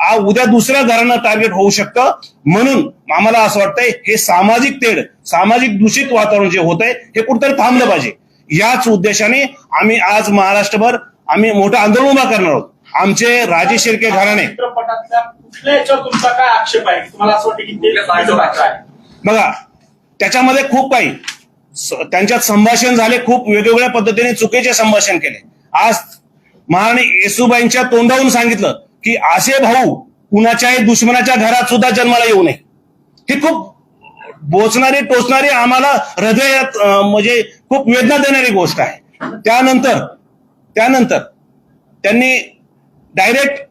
आ उद्या दुसऱ्या घरांना टार्गेट होऊ शकतं. म्हणून आम्हाला असं वाटतंय हे सामाजिक तेढ सामाजिक दूषित वातावरण जे होत आहे हे कुठेतरी थांबलं पाहिजे. याच उद्देशाने आम्ही आज महाराष्ट्रभर आम्ही मोठं आंदोलन उभा करणार आहोत. आमचे राजे शिर्के घराणे. चित्रपटातल्या कुठल्या याच्यावर तुमचा काय आक्षेप आहे? तुम्हाला असं वाटतं की ते चुकीचं आहे. बघा त्याच्यामध्ये खूप काही. त्यांच्यात संभाषण झाले खूप वेगवेगळ्या पद्धतीने चुकीचे संभाषण केले. आज महाराणी येसुबाईंच्या तोंडावून सांगितलं की असे भाऊ कुणाच्याही दुश्मनाच्या घरात सुद्धा जन्माला येऊ नये. ही खूप बोचणारी टोचणारी आम्हाला हृदयात म्हणजे खूप वेदना देणारी गोष्ट आहे. त्यानंतर त्यानंतर त्यांनी डायरेक्ट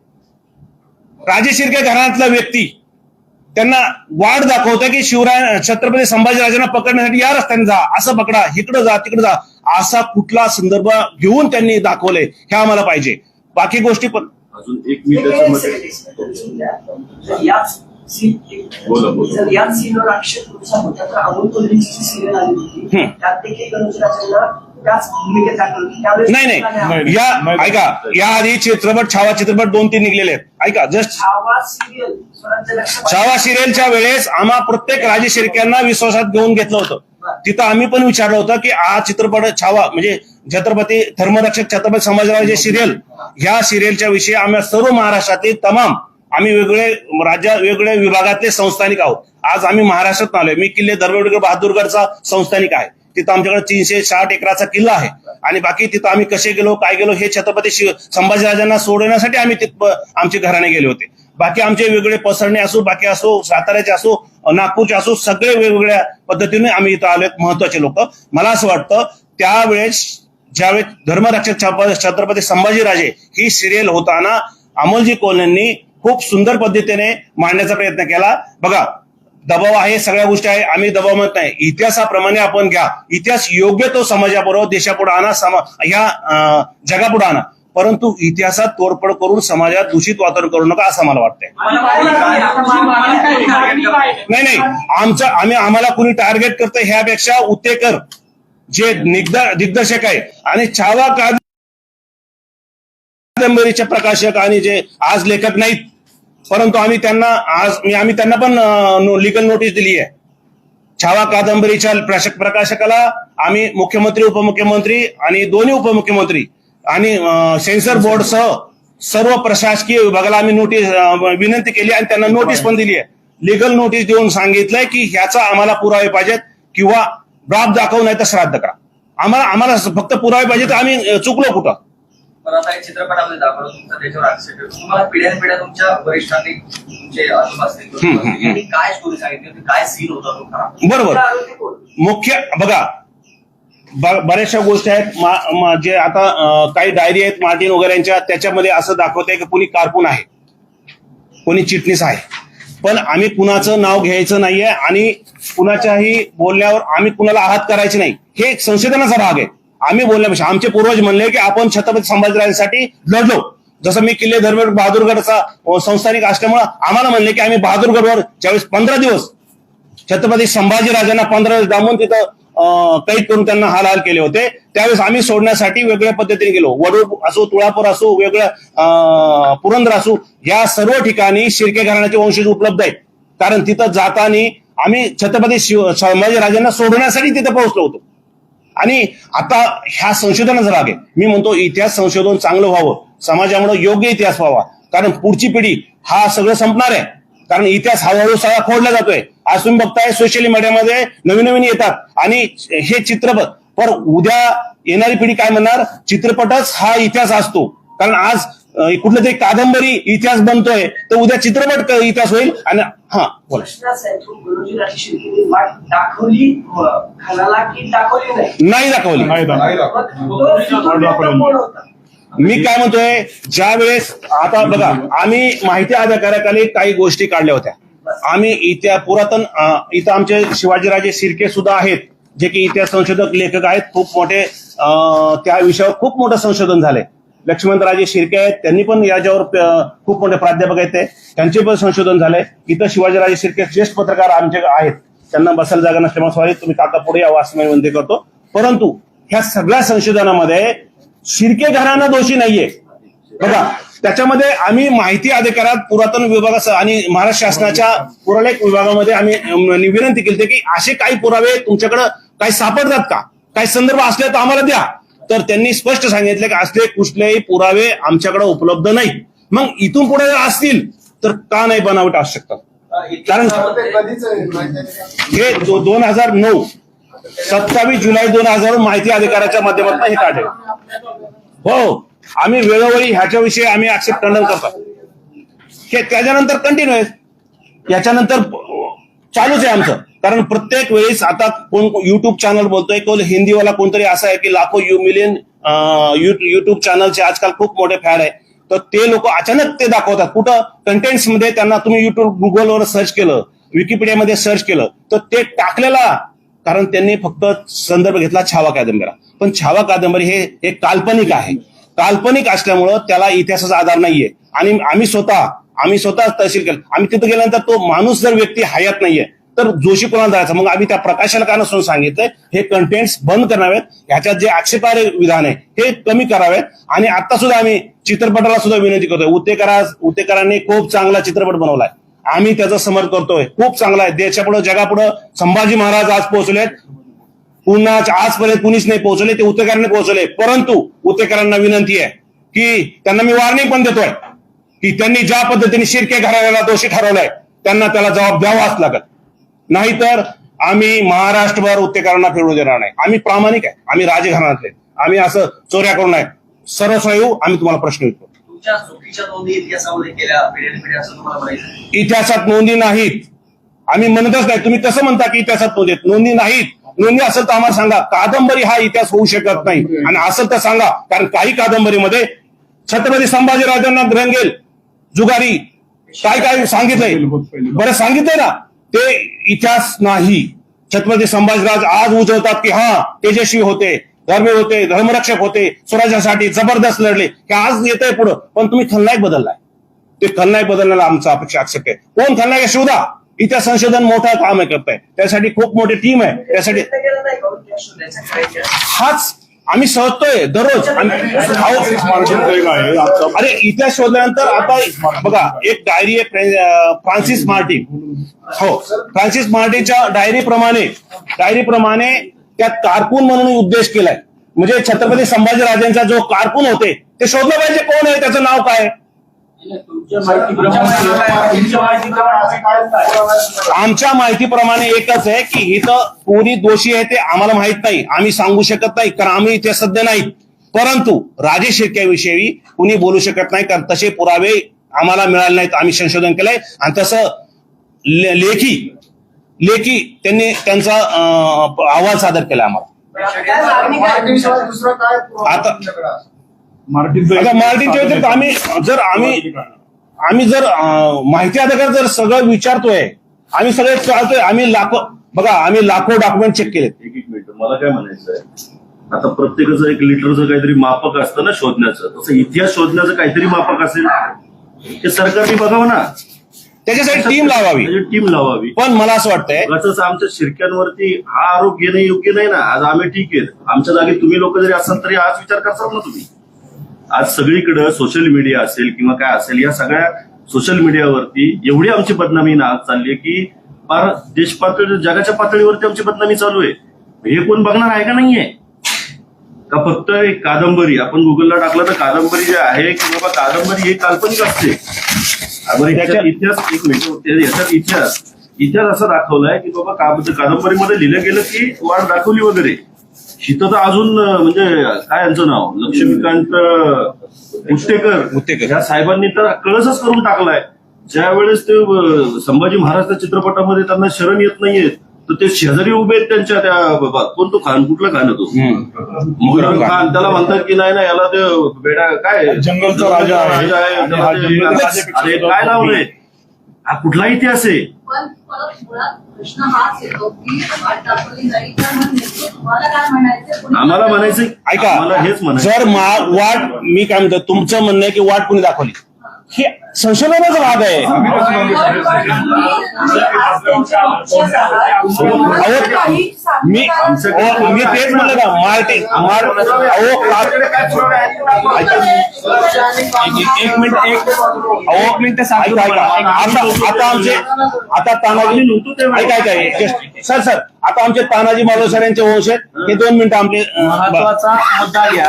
राजे शिर्के घराण्यातला व्यक्ती त्यांना वाट दाखवतं की शिवराय छत्रपती संभाजीराजांना पकडण्यासाठी या रस्त्याने जा असं पकडा इकडे जा तिकडे जा असा कुठला संदर्भ घेऊन त्यांनी दाखवले हे आम्हाला पाहिजे. बाकी गोष्टी पण अजून एक मी बोला, बोला. जर याच सीनवर आक्षेप तुमचा होता तर अमोल कोल्हेची जी सिरियल आली होती हम्म. त्यात देखील गणेशराजांना त्याच भूमिकेत दाखवलं होती. त्यावेळेस नाही नाही. या ऐका. या आधी चित्रपट छावा चित्रपट दोन तीन निघलेले आहेत. ऐका जस्ट छावा सिरियलच्या वेळेस आम्हा प्रत्येक राजे शिर्क्यांना विश्वासात घेऊन घेतलं होतं. तिथं आम्ही पण विचारलं होतं की हा चित्रपट छावा म्हणजे छत्रपती धर्मरक्षक छत्रपती संभाजीराजे सिरियल ह्या सिरियलच्या विषयी आम्ही सर्व महाराष्ट्रातील तमाम आम्ही वेगळे राज्या वेगवेगळ्या विभागातले संस्थानिक आहोत. आज आम्ही महाराष्ट्रात आलोय. मी किल्ले धर्मगड बहादूरगडचा संस्थानिक आहे. तिथं आमच्याकडे तीनशे साठ एकराचा किल्ला आहे. आणि बाकी तिथं आम्ही कसे गेलो काय गेलो हे छत्रपती संभाजीराजांना सोडवण्यासाठी आम्ही तिथं आमचे घराणे गेले होते. बाकी आमचे वेगळे पसरणे असो बाकी असो साताऱ्याचे असो नागपूरचे असो सगळे वेगवेगळ्या पद्धतीने आम्ही इथं आलो महत्त्वाचे लोक. मला असं वाटतं त्यावेळेस ज्यावेळेस धर्मरक्षक छत्रपती संभाजीराजे ही सिरियल होताना अमोलजी कोल्हेंनी खूप सुंदर पद्धतीने मांडण्याचा प्रयत्न केला. बघा दबाव आहे सगळ्या गोष्टी आहे आम्ही दबाव म्हणत नाही. इतिहासाप्रमाणे आपण घ्या. इतिहास योग्य तो समाजाबरोबर देशापुढे आणा समा ह्या जगापुढे आणा. परंतु इतिहासात तोडफोड करून समाजात दूषित वातावरण करू नका असं मला वाटतंय. नाही नाही. आमचं आम्ही आम्हाला कुणी टार्गेट करतं ह्यापेक्षा उत्तेकर जे निग्द दिग्दर्शक आहे. आणि छावा कादंबरीचे प्रकाशक आणि जे आज लेखक नाहीत. परंतु आम्ही त्यांना आज मी आम्ही त्यांना पण लिगल नोटीस दिली आहे. छावा कादंबरीच्या प्रकाशकाला आम्ही मुख्यमंत्री उपमुख्यमंत्री आणि दोन्ही उपमुख्यमंत्री आणि सेन्सर बोर्डसह सर्व प्रशासकीय विभागाला आम्ही नोटीस विनंती केली आणि त्यांना नोटीस पण दिली आहे. लिगल नोटीस देऊन सांगितलंय की ह्याचा आम्हाला पुरावे पाहिजेत किंवा बाब दाखवू नाही तर श्राद्ध करा. आम्हाला आम्हाला फक्त पुरावे पाहिजे तर आम्ही चुकलो कुठं? पण आता एक चित्रपटामध्ये दाखवलं तुमचा त्याच्यावर आक्षेप आहे. तुम्हाला पिढ्यान पिढ्या तुमच्या वरिष्ठांनी तुमचे आजोबा असतील हम्म, हम्म, हम्म. त्यांनी काय स्टोरी सांगितली होती? काय सीन होता तो खरा बरोबर. मुख्य बघा बऱ्याचशा गोष्टी आहेत. जे आता काही डायरी आहेत मार्टिन वगैरे यांच्या त्याच्यामध्ये असं दाखवत आहे की कुणी कारकून आहे. कोणी चिटणीस आहे. पण आम्ही कुणाचं नाव घ्यायचं नाहीये आणि कुणाच्याही बोलण्यावर आम्ही कुणाला आहात करायचे नाही. हे एक संशोधनाचा भाग आहे. आम्ही बोलण्यापेक्षा आमचे पूर्वज म्हणले की आपण छत्रपती संभाजीराजांसाठी लढलो. जसं मी किल्ले धर्मगड बहादूरगडचा संस्थानिक असल्यामुळे आम्हाला म्हणले की आम्ही बहादूरगडवर ज्यावेळेस पंधरा दिवस छत्रपती संभाजीराजांना पंधरा दिवस दामून तिथं कैद करून त्यांना हालहाल केले होते. त्यावेळेस आम्ही सोडण्यासाठी वेगळ्या पद्धतीने गेलो. वडूर असो तुळापूर असो वेगळं अं, पुरंदर असो या सर्व ठिकाणी शिर्के घराण्याचे वंशज उपलब्ध आहेत. कारण तिथं जाताना आम्ही छत्रपती शिव संभाजीराजांना सोडण्यासाठी तिथं पोहोचलो होतो. आणि आता ह्या संशोधनाचा भाग आहे. मी म्हणतो इतिहास संशोधन चांगलं व्हावं. समाजामुळे योग्य इतिहास व्हावा. कारण पुढची पिढी हा सगळं संपणार आहे. कारण इतिहास हळूहळू सगळा खोडला जातोय. आज तुम्ही बघताय सोशल मीडियामध्ये नवीन नवीन येतात. आणि हे चित्रपट पर उद्या येणारी पिढी काय म्हणणार? चित्रपटच हा इतिहास असतो. कारण आज कुठलं तरी कादंबरी इतिहास बनतोय तर उद्या चित्रपट क- इतिहास होईल आणि हा नाही? दाखवली. मी काय म्हणतोय ज्या वेळेस आता बघा आम्ही माहिती अधिकाऱ्याखाली काही गोष्टी काढल्या होत्या. आम्ही इतिहास पुरातन इथं आमचे शिवाजीराजे शिर्के सुद्धा आहेत जे की इतिहास संशोधक लेखक आहेत. खूप मोठे त्या विषयावर खूप मोठं संशोधन झालंय. लक्ष्मणराजे शिर्के आहेत त्यांनी पण याच्यावर खूप मोठे प्राध्यापक आहेत ते. त्यांचे पण संशोधन झालंय. इथं शिवाजीराजे शिर्के ज्येष्ठ पत्रकार आमचे आहेत. त्यांना बसायला जागा नसल्यामुळे सॉरी तुम्ही काका पुढे या असं विनंती करतो. परंतु ह्या सगळ्या संशोधनामध्ये शिर्के घराणा दोषी नाहीये. बघा त्याच्यामध्ये आम्ही माहिती अधिकारात पुरातन विभागासह आणि महाराष्ट्र शासनाच्या पुरालेख विभागामध्ये आम्ही विनंती केली की असे काही पुरावे तुमच्याकडे काही सापडतात का? काही संदर्भ असले तर आम्हाला द्या. तर त्यांनी स्पष्ट सांगितलं की असले कुठलेही पुरावे आमच्याकडे उपलब्ध नाही. मग इथून पुढे जर असतील तर का नाही बनावट असू शकतात? कारण हे दोन हजार नऊ सत्तावीस जुलै दोन हजार माहिती अधिकाराच्या माध्यमातून हे काढले. हो आम्ही वेळोवेळी ह्याच्याविषयी आम्ही आक्षेप खंडन करतो. हे त्याच्यानंतर कंटिन्यू आहे. याच्यानंतर चालूच आहे आमचं. कारण प्रत्येक वेळेस आता कोण युट्यूब चॅनल बोलतोय कोण हिंदीवाला कोणतरी असं आहे की लाखो यु मिलियन युट्यूब चॅनलचे आजकाल खूप मोठे फॅन आहे. तर ते लोक अचानक ते दाखवतात. कुठं कंटेंट्समध्ये त्यांना तुम्ही युट्यूब गुगलवर सर्च केलं विकिपीडियामध्ये सर्च केलं तर ते टाकलेला कारण त्यांनी फक्त संदर्भ घेतला छावा कादंबरीला पण छावा कादंबरी हे एक काल्पनिक आहे. काल्पनिक असल्यामुळं त्याला इतिहासाचा आधार नाहीये. आणि आम्ही स्वतः आम्ही स्वतः तहसील केलं. आम्ही तिथं गेल्यानंतर तो माणूस जर व्यक्ती हयात नाहीये तर जोशी कोणाला जायचं मग आम्ही त्या प्रकाशनकांना सुद्धा सांगितलंय? हे कंटेंट्स बंद करावेत ह्याच्यात जे आक्षेपार्ह विधान आहे हे कमी करावेत. आणि आता सुद्धा आम्ही चित्रपटाला सुद्धा विनंती करतोय. उतेकरा उतेकरांनी खूप चांगला चित्रपट बनवलाय. आम्ही त्याचं समर्थन करतोय. खूप चांगला आहे. देशापुढे जगापुढे संभाजी महाराज आज पोहोचलेत. पुन्हा आजपर्यंत कुणीच नाही पोहोचले ते उतेकरांनी पोहोचले. परंतु उतेकरांना विनंती आहे की त्यांना मी वॉर्निंग पण देतोय की त्यांनी ज्या पद्धतीने शिर्के घराण्याला दोषी ठरवलाय त्यांना त्याला जबाब द्यावाच लागत. नाहीतर आम्ही महाराष्ट्रभर उत्तेकरांना फिरवू देणार नाही. आम्ही प्रामाणिक आहे. आम्ही राजघराण्यातले आम्ही असं चोऱ्या करू नये. सर्वस्व येऊ. आम्ही तुम्हाला प्रश्न विचारतो तुमच्या चुकीच्या नोंदी इतिहासामध्ये केल्या पिढ्याने पिढ्या असं तुम्हाला म्हणायचं इतिहासात नोंदी नाहीत. आम्ही म्हणतच नाही. तुम्ही तसं म्हणता की इतिहासात नोंदी नोंदी नाहीत. नोंदी असेल तर आम्हाला सांगा. कादंबरी हा इतिहास होऊ शकत नाही. आणि असेल तर सांगा. कारण काही कादंबरीमध्ये छत्रपती संभाजीराजांना रंगेल. जुगारी. काय काय सांगितलंय? बरं सांगितलंय ना. ते इतिहास नाही. छत्रपती संभाजीराज आज उजवतात की हा तेजस्वी होते. धर्मी होते धर्मरक्षक होते स्वराज्यासाठी जबरदस्त लढले. की आज येत आहे पुढं पण तुम्ही खलनायक बदललाय. ते खलनायक बदलण्याला आमचा अपेक्षा आक्षेप आहे. कोण खलनायक आहे? शोधा इतिहास संशोधन मोठं काम आहे करताय. त्यासाठी खूप मोठी टीम आहे. त्यासाठी हाच आम्ही शोधतोय दररोज. अरे इतिहास शोधल्यानंतर आता बघा एक डायरी आहे फ्रान्सिस मार्टिन. हो. फ्रान्सिस मार्टिनच्या डायरी प्रमाणे त्यात कारकून म्हणून उद्देश केलाय. म्हणजे छत्रपती संभाजीराजांचा जो कारकून होते ते शोधलं पाहिजे कोण आहे त्याचं नाव काय? आमच्या माहितीप्रमाणे एकच आहे की इथं कोणी दोषी आहे ते आम्हाला माहीत नाही. आम्ही सांगू शकत नाही कारण आम्ही इथे सध्या नाहीत परंतु राजे शिर्क्याविषयी कुणी बोलू शकत नाही कारण तसे पुरावे आम्हाला मिळाले नाहीत. आम्ही संशोधन केलंय. आणि तसं लेखी लेखी त्यांनी त्यांचा अहवाल सादर केला आम्हाला. आता- मार्टिन आता मार्टिनच्या व्यतिरिक्त आम्ही जर आम्ही आम्ही जर माहिती अधिकार जर सगळं विचारतोय आम्ही सगळे चालतोय आम्ही लाखो बघा आम्ही लाखो डॉक्युमेंट चेक केलेत. एक एक मिनिट मला काय म्हणायचं आहे आता प्रत्येकाचं एक लिटरचं काहीतरी मापक असतं ना शोधण्याचं. तसं इतिहास शोधण्याचं काहीतरी मापक असेल. ते सरकारने बघावं ना. त्याच्यासाठी टीम लावावी. टीम लावावी. पण मला असं वाटतंय आमच्या शिरक्यांवरती हा आरोप घेणं योग्य नाही ना. आज आम्ही ठीक आहेत आमच्या जागी तुम्ही लोक जरी असाल तरी आज विचार करसाल ना तुम्ही. आज सगळीकडे सोशल मीडिया असेल किंवा काय असेल या सगळ्या सोशल मीडियावरती एवढी आमची बदनामी ना आज चालली आहे की फार देश पातळी जगाच्या पातळीवरती आमची बदनामी चालू आहे. हे कोण बघणार आहे का नाहीये? का फक्त एक कादंबरी? आपण गुगलला टाकलं तर कादंबरी जे आहे की बाबा कादंबरी हे काल्पनिक असते. इतिहास एक मिनिट ते- ह्याच्यात इतिहास. इतिहास असा दाखवलाय की बाबा कादंबरीमध्ये लिहिलं गेलं की वाट दाखवली वगैरे. तर अजून म्हणजे काय यांचं नाव? लक्ष्मीकांत उत्तेकर. या साहेबांनी तर कळसच करून टाकलाय. ज्या वेळेस ते संभाजी महाराजच्या चित्रपटामध्ये त्यांना शरण येत नाहीयेत तर ते शेजारी उभे आहेत त्यांच्या त्या बाबा कोण तो खान? कुठला खान आहे तो? मुघल खान. त्याला म्हणतात की नाही ना याला ते बेडा काय जंगलचा राजा आहे. त्याला हा ते- अरे काय लावलंय हा कुठला इतिहास आहे? पण परत मुळात प्रश्न हाच येतो की वाट दाखवली जाईल तर मग नेमकं तुम्हाला काय म्हणायचं कुणी- आम्हाला म्हणायचं ऐका. आम्हाला हेच म्हणायचं जर मा- वाट मी काय म्हणतो तुमचं म्हणणं आहे की वाट कुणी दाखवली? हे संशोधनाचा भाग आहे. मी मी तेच म्हणलं का मार्टी मार अहो एक मिनिट एक अहो एक मिनिट ऐका ऐका. आता आता आमचे आता तानाजी ऐका ऐका just- सर सर आता आमचे तानाजी माधव सर यांचे वंश आहेत. हे दोन मिनिटं आमचे महत्त्वाचा मुद्दा घ्या.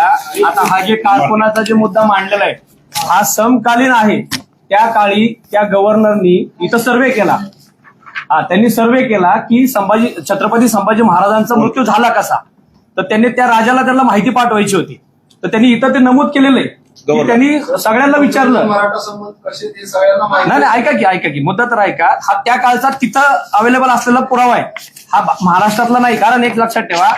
आता हा जे कारकुनाचा जे मुद्दा मांडलेला आहे हा समकालीन आहे. त्या काळी त्या गव्हर्नरनी इथं सर्वे केला. हा त्यांनी सर्वे केला की संभाजी छत्रपती संभाजी महाराजांचा मृत्यू झाला कसा? तर त्यांनी त्या राजाला त्यांना माहिती पाठवायची होती. तर त्यांनी इथं ते नमूद केलेलं आहे. की. त्यांनी सगळ्यांना विचारलं. मराठा संबंध कसे ते सगळ्यांना माहिती नाही नाही ऐका की ऐका की. मुद्दा तर ऐका. हा त्या काळचा तिथं अवेलेबल असलेला पुरावा आहे. हा बा- महाराष्ट्रातला नाही. कारण एक लक्षात ठेवा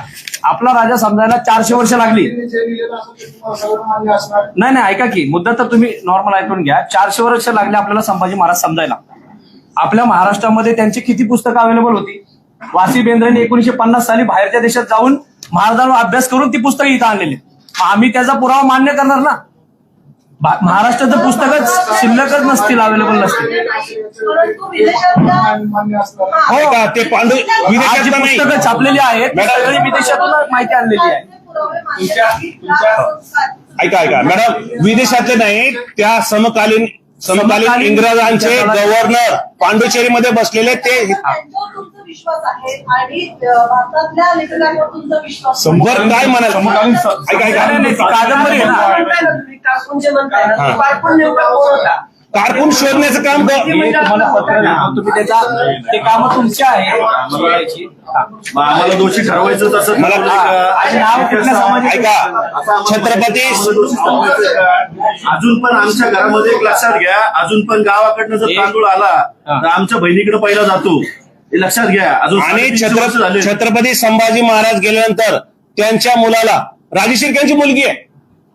आपला राजा समजायला चारशे वर्ष लागली. त्यांनी जे लिहिलेलं असेल ते तुम्हाला सगळं मान्य असणार. नाही नाही ऐका की. मुद्दा तर तुम्ही नॉर्मल ऐकून घ्या. चारशे वर्ष लागले आपल्याला संभाजी महाराज समजायला. आपल्या महाराष्ट्रामध्ये त्यांची किती पुस्तकं अवेलेबल होती? वासी बेंद्रेने एकोणीशे पन्नास साली बाहेरच्या देशात जाऊन महाराजांवर अभ्यास करून ती पुस्तकं इथं आणलेली मग आम्ही त्याचा पुरावा मान्य करणार ना? महाराष्ट्राचं पुस्तकच शिल्लकच नसतील अवेलेबल नसतील. हा. ऐका ते पांडू आज जी विदेशातला नाही. पुस्तकं छापलेली आहेत ती मॅडम. सगळी विदेशातून माहिती आणलेली आहे. संस्कार- ऐका ऐका. मॅडम विदेशातले नाही त्या समकालीन समकालीन समकालीन इंग्रजांचे गव्हर्नर पांडुचेरीमध्ये बसलेले ते विश्वास आहे आणि अं, भारतातल्या लेखकांवर तुमचा विश्वास नाही. बरं काय म्हणाल? ऐका ऐका. कादंबरी आहे ना. कारकून जे म्हणताय ना. तो कारकून नेमका कोण होता. कारकून शोधण्याचं काम क- मी तुम्हाला पत्र देतो तुम्ही त्याचा ते काम तुमचे आहे. शोधायची. मग आम्हाला दोषी ठरवायचं तसं मला- ठरवलंय का? आणि नाव कुठल्या समाजाचं? ऐका. छत्रपती अजून पण आमच्या घरामध्ये एक लक्षात घ्या. अजून पण गावाकडनं जर तांदूळ आला तर आमच्या बहिणीकडे पहिला जातो. हे लक्षात घ्या. अजून आणि साडेतीनशे वर्ष छत्र झाले. छत्रपती संभाजी महाराज गेल्यानंतर त्यांच्या मुलाला राजेशिर्क्यांची मुलगी आहे.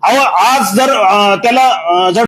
अहो आज जर अं, त्याला अं, जर